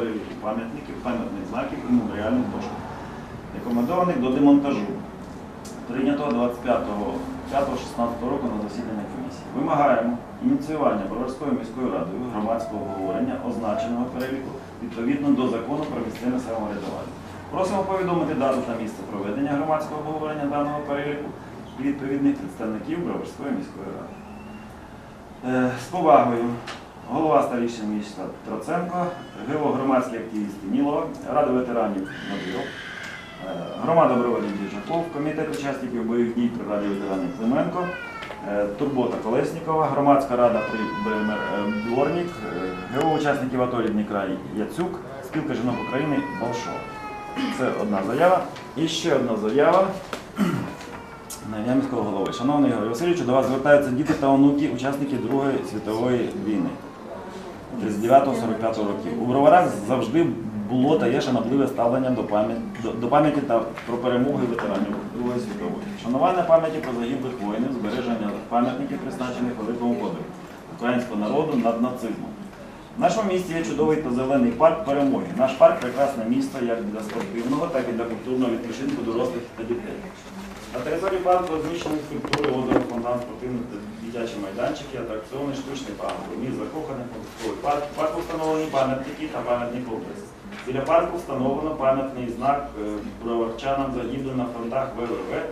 переліку пам'ятників, пам'ятних знаків і меморіальних дошок, рекомендованих до демонтажу, прийнятого 25.05.16 року на засідання комісії. Вимагаємо ініціювання Броварською міською радою громадського обговорення означеного переліку відповідно до закону про місцеве самоврядування. Просимо повідомити дату та місце проведення громадського обговорення даного переліку відповідних представників Броварської міської ради. Е, З повагою голова старішин міста Троценко, громадські активісти Нілова, Рада ветеранів Набіров, е, громада Броварів Діжаков, комітет учасників бойових дій при Раді ветеранів Клименко, е, Турбота Колеснікова, громадська рада при БМР е, Дворник, е, ГО учасників АТО Рідний Яцюк, спілка жінок України Балшова. Це одна заява. І ще одна заява. Ім'я міського голови. Шановний Ігор Васильовичу, до вас звертаються діти та онуки, учасники Другої світової війни 39-45 років. У броварах завжди було та є шанобливе ставлення до пам'яті до, пам'яті та про перемоги ветеранів Другої світової. Шанування пам'яті про загиблих воїнів, збереження пам'ятників, призначених великому подвигу українського народу над нацизмом. В нашому місті є чудовий та зелений парк перемоги. Наш парк прекрасне місто як для спортивного, так і для культурного відпочинку дорослих та дітей. На території парку розміщені скульптури, озеро, фонтан, спортивні та дитячі майданчики, атракціони, штучний пагорб, міст закоханих, податковий парк. Парку встановлені пам'ятники та пам'ятний комплекс. Біля парку встановлено пам'ятний знак е, броварчанам загиблим на фронтах ВВВ. Е,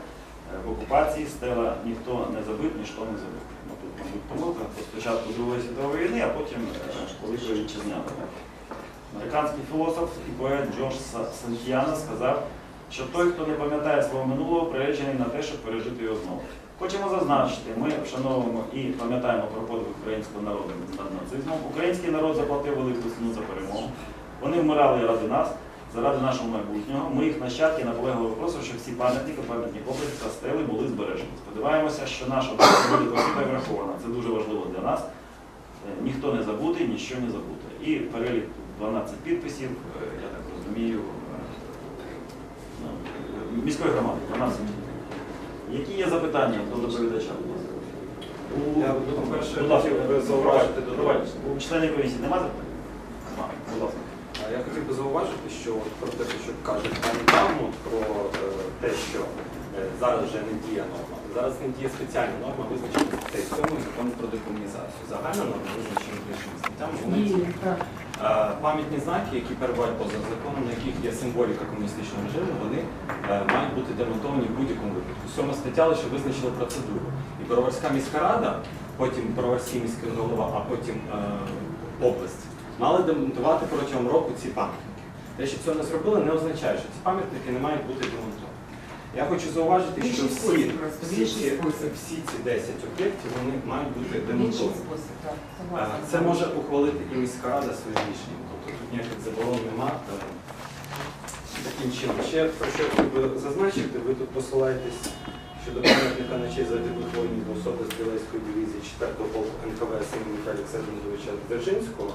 В окупації стела ніхто не забив, ніщо не забив. Ну, тут, мабуть, помилка спочатку Другої світової війни, а потім е, Великої вітчизняної. Американський філософ і поет Джордж Са- Сантьяна сказав, що той, хто не пам'ятає свого минулого, приречений на те, щоб пережити його знову. Хочемо зазначити, ми вшановуємо і пам'ятаємо про подвиг українського народу над нацизмом. Український народ заплатив велику ціну за перемогу. Вони вмирали ради нас, заради нашого майбутнього. Ми їх нащадки наполегливо просимо, щоб всі пам'ятники, пам'ятні комплекси та стели були збережені. Сподіваємося, що наша буде почута врахована. Це дуже важливо для нас. Е, Ніхто не забутий, ніщо не забуте. І перелік 12 підписів, е, я так розумію, е, ну, міської громади. 12 підписів. Які є запитання до доповідача? У- Я, ну, по-перше, будь ласка, хотів би зауважити до. У членів комісії немає запитань? Немає. Будь ласка. А Я хотів би зауважити, що от про те, що каже пані Даму, про е, те, що е, зараз вже не діє норма. Зараз не діє спеціальна норма, визначена статтею 7 закону про декомунізацію. Загальна норма визначена іншими статтями. Пам'ятні знаки, які перебувають поза законом, на яких є символіка комуністичного режиму, вони е, мають бути демонтовані в будь-якому випадку. Сьома стаття лише визначила процедуру. І Броварська міська рада, потім Броварський міський голова, а потім е, область мали демонтувати протягом року ці пам'ятники. Те, що цього не зробили, не означає, що ці пам'ятники не мають бути демонтовані. Я хочу зауважити, що всі, всі, ці, всі ці 10 об'єктів вони мають бути демонтовані. Е. Це може ухвалити і міська рада своїм рішенням. Тобто тут ніяких заборон нема. Е, Таким чином. Ще про що я хотів би зазначити, ви тут посилаєтесь щодо пам'ятника на честь загиблих воїнів особи з Білецької дивізії 4-го полку НКВС імені Михайла Ксензовича Дзержинського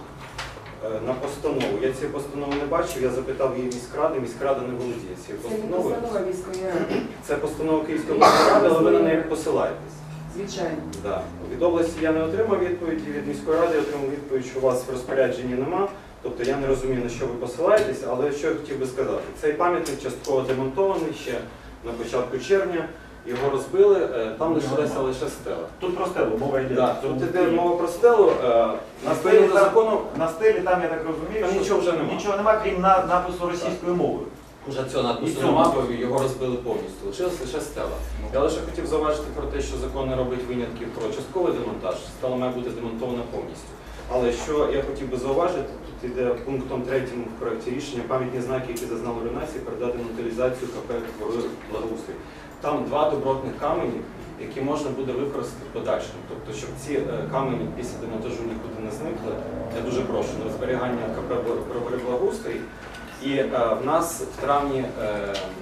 на постанову. Я цієї постанови не бачив, я запитав її міськради, міськрада не володіє цією Це не постановою. постанова міської ради, Це постанова Київської міської ради, але ви на неї посилаєтесь. звичайно. Да. Від області я не отримав відповіді, від міської ради я отримав відповідь, що у вас в розпорядженні нема. Тобто я не розумію, на що ви посилаєтесь, але що я хотів би сказати. Цей пам'ятник частково демонтований ще на початку червня. Його розбили, е, там лишилася лише стела. Тут про стелу мова йде. Да, тут іде мова про стелу. е, На стелі, там, закону на стелі там, я так розумію, Там що нічого вже нема. Нічого нема, крім на- напису російською мовою. вже цього надпису нема, його розбили повністю. Лишилась лише стела. Я лише хотів зауважити про те, що закон не робить винятків про частковий демонтаж, стела має бути демонтована повністю. Але що я хотів би зауважити, тут йде пунктом третім в проєкті рішення пам'ятні знаки, які зазнали руйнації, передати на утилізацію КП «Твори благоустрій. Там два добротних камені, які можна буде використати в подальшому. Тобто, щоб ці е, камені після демонтажу нікуди не зникли, я дуже прошу на зберігання КП «Твори благоустрій. І е, в нас в травні е,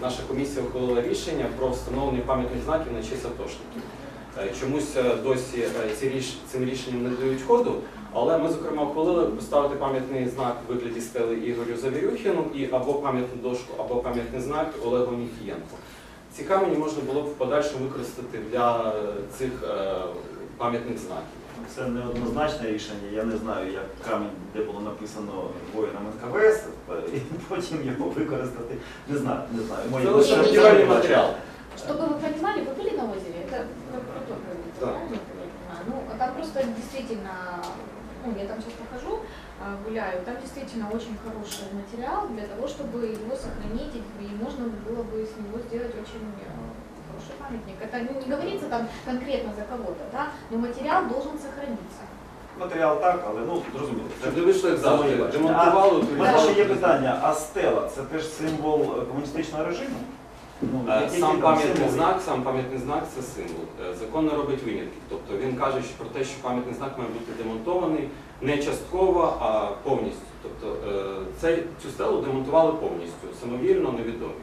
наша комісія ухвалила рішення про встановлення пам'ятних знаків на честь атошників. Е, Чомусь е, досі цим рішенням не дають ходу, але ми, зокрема, ухвалили поставити пам'ятний знак в вигляді стели Ігорю Завірюхіну і або пам'ятну дошку, або пам'ятний знак Олегу Ніфієнку Ці камені можна було б в подальшому використати для е, цих е, пам'ятних знаків. це неоднозначне рішення. Я не знаю, як камінь, де було написано воїнам НКВС, і потім його використати. Не знаю, не знаю. Мої Це лише лише будівельний матеріал. Чтобы вы понимали, вы были на озере? Это прокуратура говорит, Да. правильно я понимаю? Ну, а там просто действительно, ну, я там сейчас похожу, а, гуляю, там действительно очень хороший материал для того, чтобы его сохранить, и и можно было бы с него сделать очень э, хороший памятник. Это ну, не говорится там конкретно за кого-то, да, но материал должен сохраниться. матеріал так, але ну зрозуміло. це- Щоб не вийшло як це моє завжди. бачення. Демонтували, А, то У мене ще є віддали. питання, а стела це теж символ е, комуністичного режиму? Ну, Е, Сам пам'ятний знак, сам пам'ятний знак це символ. Е, Закон не робить винятки. Тобто він каже що про те, що пам'ятний знак має бути демонтований не частково, а повністю. Тобто е, цей- цю стелу демонтували повністю, самовільно, невідомі.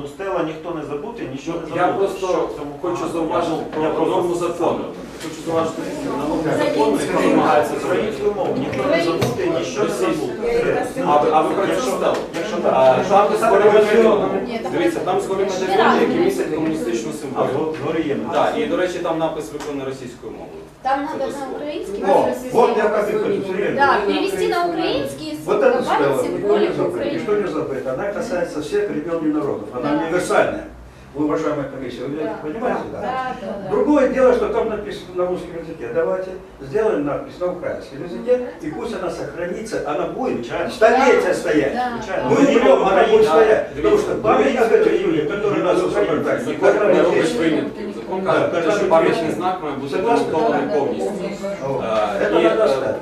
Ну, стела ніхто не забути, нічого не Ну, я просто Що хочу зауважити про норму закону Хочу зауважити на норму Українською. закону, яка вимагається зробити. Українською мовою ніхто не забути, нічого не забути. А ви, а ви про це Якщо- стали? Якщо А, так, Там з гори медальйони. Ні, там Дивіться, там з гори медальйони, які містять комуністичну а символіку. згори є. Так, і до речі, там напис виконаний російською мовою. Там Это надо на дословно. украинский. О, вот я как и хочу, Да, перевести на украинский, Вот это добавить стела, символику никто не Украины. не забыть. Она касается всех времен и народов. Она Да. универсальная. Вы, уважаемая комиссия, вы Да, понимаете, да? Да, да, да. Другое дело, что там написано на русском языке. Давайте сделаем надпись на украинском языке, и пусть она сохранится, она будет Звичайно. столетия стоять. Да, Звичайно. Мы умрем, она будет Да, стоять. Потому дивіться, что памятник этих людей, которые нас освобождают, Закон не никогда робить не винятків. Закон Да, каже, да, що да. пам'ятний знак має бути Согласны? демонтований Да, да, повністю. Вот. А, Это и, надо э, оставить.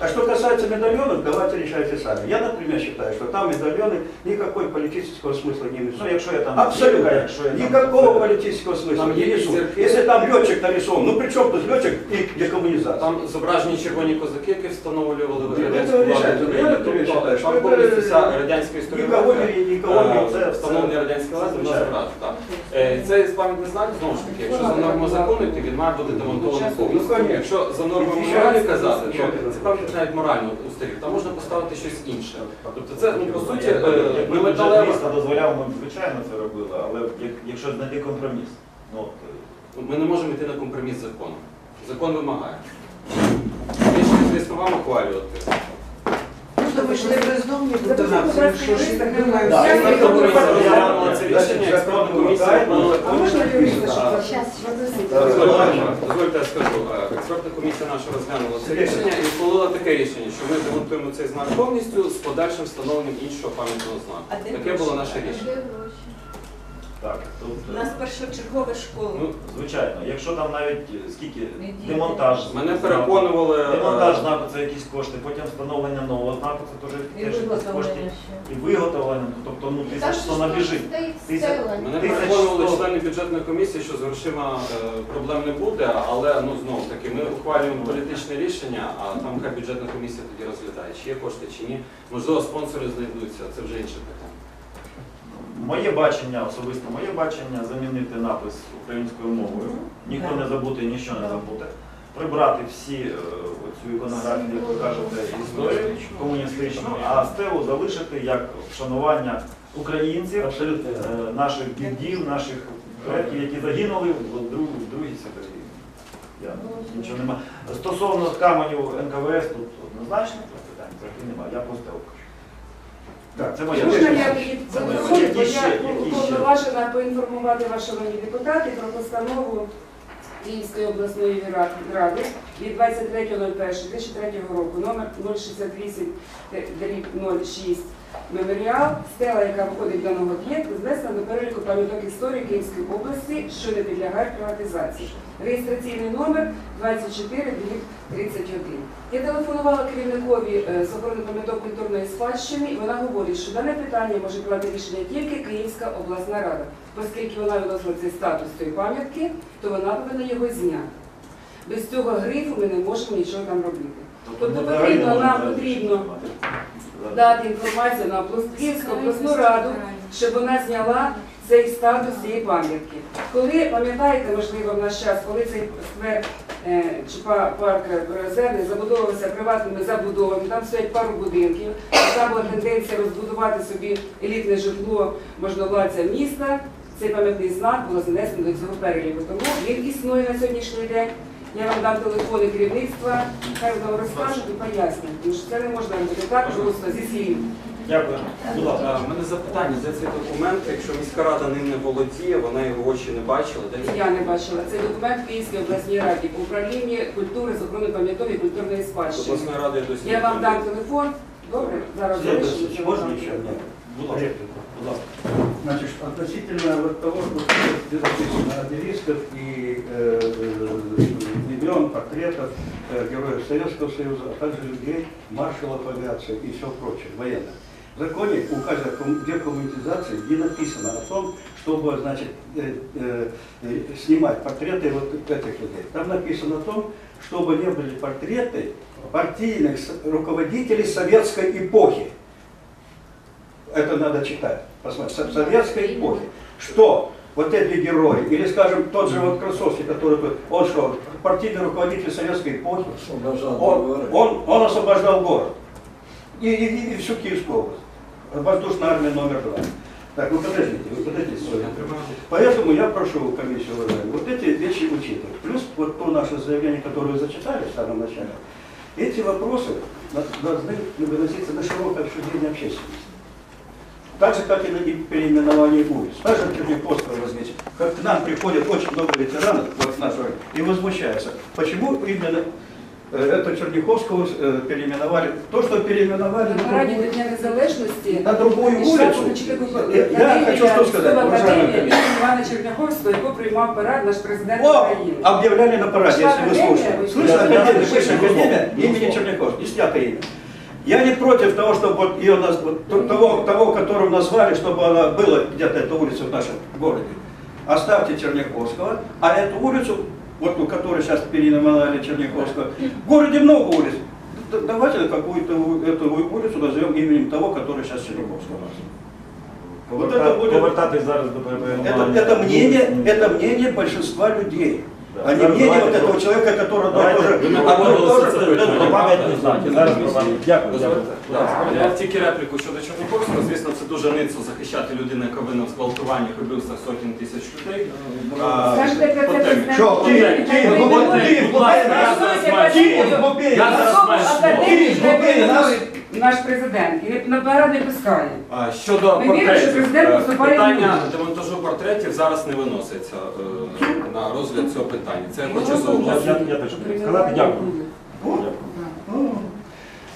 А что касается медальонов, давайте решайте сами. Я, например, считаю, что там медальоны никакой политического смысла не Ну, несут. якщо я там Абсолютно. якщо я там- Никакого политического смысла Там не есть несут. зеркало. Если там летчик нарисован, ну при чем тут летчик и декоммунизация? Там зображені червоні козаки, які встановлювали Ну, радянську це владу рішається. України. Я тобі Тобто вважаю, що там це повністю вся радянська Никого історія. не, никого не, це- це- Встановлені радянські влади, вона звичайно. зображена. так. Е, Цей пам'ятний знак, знову ж таки, якщо за нормою закону, то він має бути демонтований повністю. Якщо за нормою Ще моралі казати, то це пам'ятник навіть морально устарів. Там можна поставити щось інше. Тобто це, ну, по суті, е, якби не бюджет міста дозволяв, ми б звичайно це робили, але як- якщо знайти компроміс, ну от, е, Ми не можемо йти на компроміс з законом. Закон вимагає. Рішення, звісно, вам ухвалювати. Просто ви ж не бездомні виконавці, що ж не А можна юриста, щоб дозвольте, я скажу. Е, Експертна комісія наша розглянула це рішення і ухвалила таке рішення, що ми демонтуємо цей знак повністю з подальшим встановленням іншого пам'ятного знаку. Таке було наше рішення. Так, тут У нас першочергова школа. ну, звичайно, якщо там навіть е, скільки демонтаж, Мене знаку, переконували. е, демонтаж знаку це якісь кошти, потім встановлення нового знаку це теж І теж якісь кошти. ще. І виготовлення, ну, тобто ну тисяч сто набіжить. Тисяч- Мене Тисяч переконували сто. члени бюджетної комісії, що з грошима е, проблем не буде, але ну знову таки ми ухвалюємо політичне рішення, а там хай бюджетна комісія тоді розглядає, чи є кошти, чи ні. Можливо, спонсори знайдуться, це вже інше питання. Моє бачення, особисто моє бачення, замінити напис українською мовою. Ніхто не забути, нічого не забути. Прибрати всі е, цю іконографію, як ви кажете, історію комуністичну, а стелу залишити як вшанування українців, Абсолютно. е, наших дідів, наших предків, які загинули в Друг- в Другій світовій. Я нічого нема. Стосовно каменю НКВС, тут однозначно питань трохи немає. Я про стелу кажу. Так, Це Можна я тоді Це заходжу, бо Які ще? я Які ще? уповноважена поінформувати вас, шановні депутати, про постанову Київської обласної ра- ради від 23.01.2003 року, номер 068-06 меморіал, стела, яка входить в даного об'єкту, знесена до переліку пам'яток історії Київської області, що не підлягають приватизації. Реєстраційний номер 24 31. Я телефонувала керівникові е, з охорони пам'яток культурної спадщини, і вона говорить, що дане питання може приймати рішення тільки Київська обласна рада, оскільки вона відносила цей статус цієї пам'ятки, то вона повинна його зняти. Без цього грифу ми не можемо нічого там робити. Тобто потрібно, нам потрібно. Дати інформацію на Київську обласну раду, щоб вона зняла цей статус цієї пам'ятки. Коли пам'ятаєте, можливо, в наш час, коли цей сквер е, чи парк Резервний забудовувався приватними забудовами, там стоять пару будинків. Там була тенденція розбудувати собі елітне житло можновладця міста. Цей пам'ятний знак було занесено до цього переліку. Тому він існує на сьогоднішній день. Я вам дам телефони керівництва, хай вам розкажуть і пояснять, тому що це не можна робити так просто зі слів. Дякую. Будь ласка. У мене запитання, де цей документ, якщо міська рада ним не володіє, вона його в очі не бачила, де він? Я не бачила. Це документ Київській обласній раді по управлінні культури, з охорони пам'яток і культурної З спадщини. обласної ради досі. Я вам дам телефон. Добре, зараз Следующее, залишимо. можно еще одно? Будь ласка. Реплику. Будь ласка. Значит, относительно вот того, что здесь записано обелисков и э, э, имен, портретов э, героев Советского Союза, а также людей, маршалов авиации и все прочее, военных. В законе, указе о ком- декоммунизации, не написано о том, чтобы, значит, э, э, э, снимать портреты вот этих людей. Там написано о том, чтобы не были портреты партийных руководителей советской эпохи. Это надо читать, посмотреть, со- советской эпохи. Что вот эти герои, или, скажем, тот же вот Красовский, который тут, он что, партийный руководитель советской эпохи, он, он, он освобождал город и, и- и всю Киевскую область. Воздушная армия номер два. Так, ну подождите, вы подождите. Соня. Поэтому я прошу комиссию уважаемую, вот эти вещи учитывать. Плюс вот то наше заявление, которое вы зачитали в самом начале, эти вопросы должны выноситься на широкое обсуждение общественности. Так же, как и на переименовании улиц. Также в Черняховского возьмите. Как к нам приходит очень много ветеранов, вот нашу и возмущаются. Почему именно это Черняховского э, переименовали? То, что переименовали На на параді другую, до Дня Незалежності на другую йшла улицу. помічник Я, я хочу что сказать, уважаемые Академія коллеги. імені Івана Черняховського, яку приймав парад наш президент О, України. объявляли на параде, Шла если вы академия, слушали. вы Слышали, слышали? академия, Да, высшая безусловно. академия имени Черняховского, и снято имя. Я не против того, чтобы вот ее наз- вот то- того, того, которого назвали, чтобы она была где-то эта улица в нашем городе. Оставьте Черняховского, а эту улицу, вот ту, которую сейчас переименовали Черняховского, в городе много улиц. Д- Давайте какую-то у- эту улицу назовем именем того, который сейчас Черняховского. Вот это будет- Повертатись зараз до Это, перейменування. это мнение, это мнение большинства людей. Да. А не Зараз мнение давайте вот этого про- человека, который Давайте, тоже... ви не одно и погодилися то же- з цим да, да, питанням. да. Пам'ятні знаки. Зараз про вами. Дякую, дякую. Да, Я тільки репліку щодо Чорноковського. Звісно, це дуже ницо захищати людину, яка винна в зґвалтуваннях і вбивствах сотень тисяч людей. А, Скажете що, Київ, Київ, Київ, Київ, Київ, виголосує наш президент. І на парад не пускає. А, Щодо Ми віримо, що портретів, президент е, поступає питання дуже. демонтажу портретів зараз не виноситься е, на розгляд цього питання. Це я хочу зауважити. я, теж сказати дякую. Ну,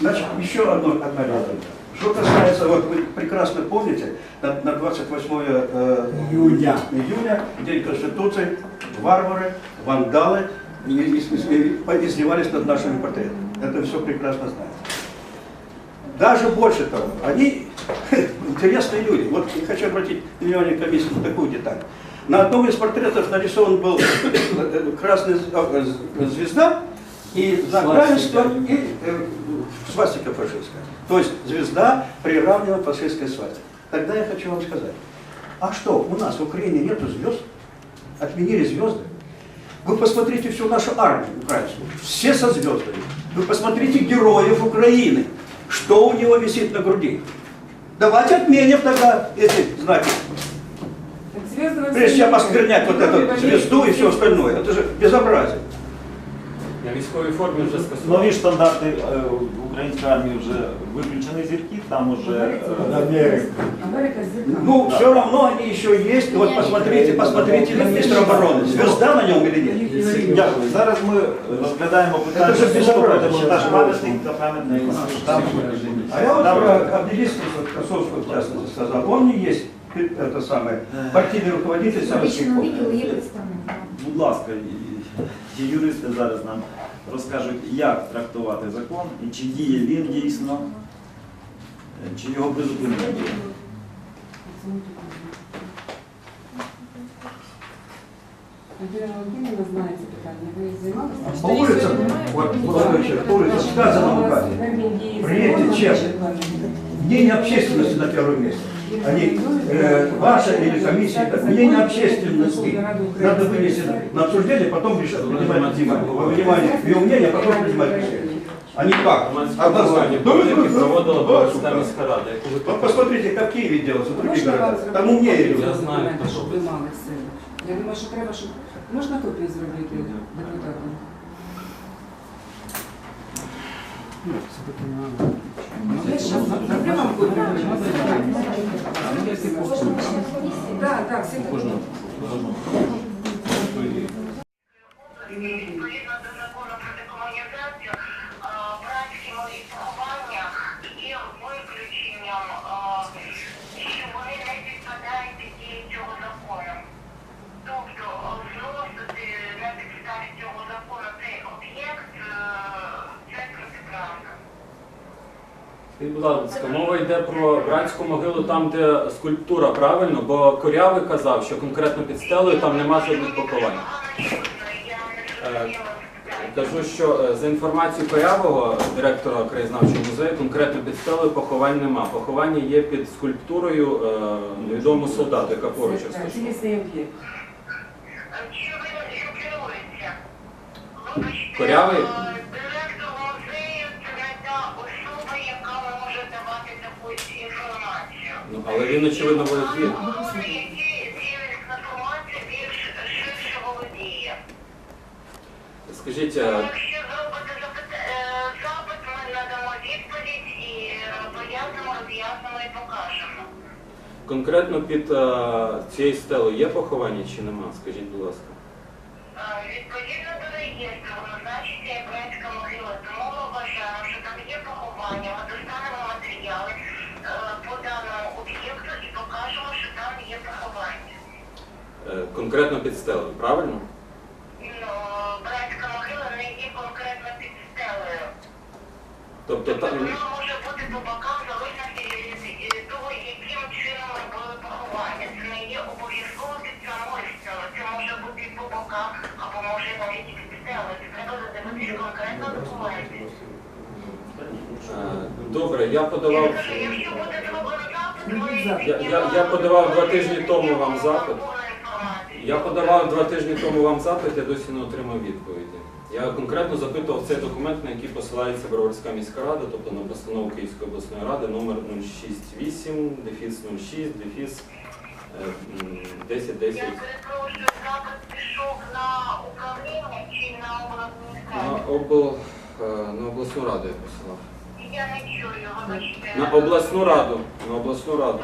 Значит, еще одно, одна реплика. Что касается, вот вы прекрасно помните, на, на 28 э, июня. июня, День Конституции, варвары, вандалы и- и- и- и- издевались над нашими портретами. Это все прекрасно знаете. Даже больше того, они интересные люди. Вот я хочу обратить внимание комиссии на такую деталь. На одном из портретов нарисован был э, красная з- э, звезда и знак равенства и э, свастика фашистская. То есть звезда приравнена к фашистской свастике. Тогда я хочу вам сказать, а что, у нас в Украине нету звезд? Отменили звезды? Вы посмотрите всю нашу армию украинскую, все со звездами. Вы посмотрите героев Украины, что у него висит на груди. Давайте отменим тогда эти знаки. Прежде чем осквернять вот эту звезду и все остальное. Это же безобразие. На військовій формі вже скасували. Нові ж стандарти е, української армії вже виключені зірки, там уже е, Америка зірка. Ну, все равно они еще есть. Вот посмотрите, посмотрите на министра обороны. Звезда на нем или нет? Дякую. Зараз ми розглядаємо питання Це ж безобразие. демонтаж пам'ятник та пам'ятник. Там А я вот там- про обелиск вот, Красовского в частности сказал. Он не есть это самое партийный руководитель советской Лично видел эпохи. и представник. Будь ласка, і- і юристи зараз нам розкажуть, як трактувати закон і чи діє він дійсно, е, чи його призупинення діє. Антоніна Володимирівна знає це питання. Ви займалися? По улицам, вот, по улицам сказано в указе. Приедете чем? Мнение общественности на первом месте. Они, э, ваша или комиссия, это мнение общественности. Надо вынести на обсуждение, потом решать, принимать внимание. Во внимание ее мнение, а потом принимать решение. А не как? Громадські проводили проводила Борська міська рада, яку ви Вот посмотрите, как в Киеве делается, в других Можна вам городах. зробити Там умнее копію люди. Я знаю, документу, хто щоб робить. ви мали все. Я думаю, що треба, щоб можна копію зробити депутатам. Так, так, всі Відповідно до закону про декомунізацію, а, братські мої поховання є виключенням, а, що вони не підпадають під дію цього закону. Тобто а, зносити на підставі цього закону цей об'єкт е, це протиправно. Скажіть, будь ласка, мова йде про братську могилу там, де скульптура, правильно? Бо Корявий казав, що конкретно під стелею там нема жодних поховань. Питання. Кажу, що е, за інформацією Корявого, директора краєзнавчого музею, конкретно під стелею поховань нема. Поховання є під скульптурою е, невідомого солдата, яка поруч розташована. Корявий? Але він, очевидно, володіє. Скажіть, е, Якщо запит- е, запит, ми надамо відповідь і пояснимо, роз'яснимо і покажемо. конкретно під е, цією стелею є поховання чи нема? Скажіть, будь ласка. Е, Відповідно до реєстру назначиться японська могила, тому ми вважаємо, що там є поховання, достанемо матеріали е, по даному об'єкту і покажемо, що там є поховання. Е, Конкретно під стелею, правильно? Ну, братська могила не є конкретно під стелею. Тобто Тобто там. вона може бути по бокам в залежності від того, яким чином робили поховання. Це не є обов'язково під самою стелею. Це може бути і по бокам, або може навіть і під стелею. Це треба задивитися конкретно документи. Е, Добре, я Я подавав. Я- я- я подавав два тижні тому вам запит. Я подавав два тижні тому вам запит, я досі не отримав відповіді. Я конкретно запитував цей документ, на який посилається Броварська міська рада, тобто на постанову Київської обласної ради номер 068, дефіс 06, дефіс е, м, 1010. Я перепрошую, запит пішов на управління чи на На обладміністрацію? обл... е, на обласну раду я посилав. Я не чую, вибачте. На обласну раду. На обласну раду.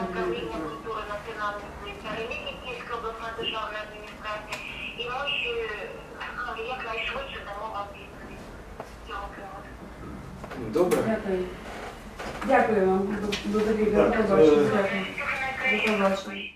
Безпосередньо управління культури національної релігії Київської обласної державної адміністрації, і ми ще ну, якнайшвидше дамо вам відповідь цього приводу. Добре. Дякую. Дякую вам. До- До довіри. Так, До побачення. е, Дякую. До побачення.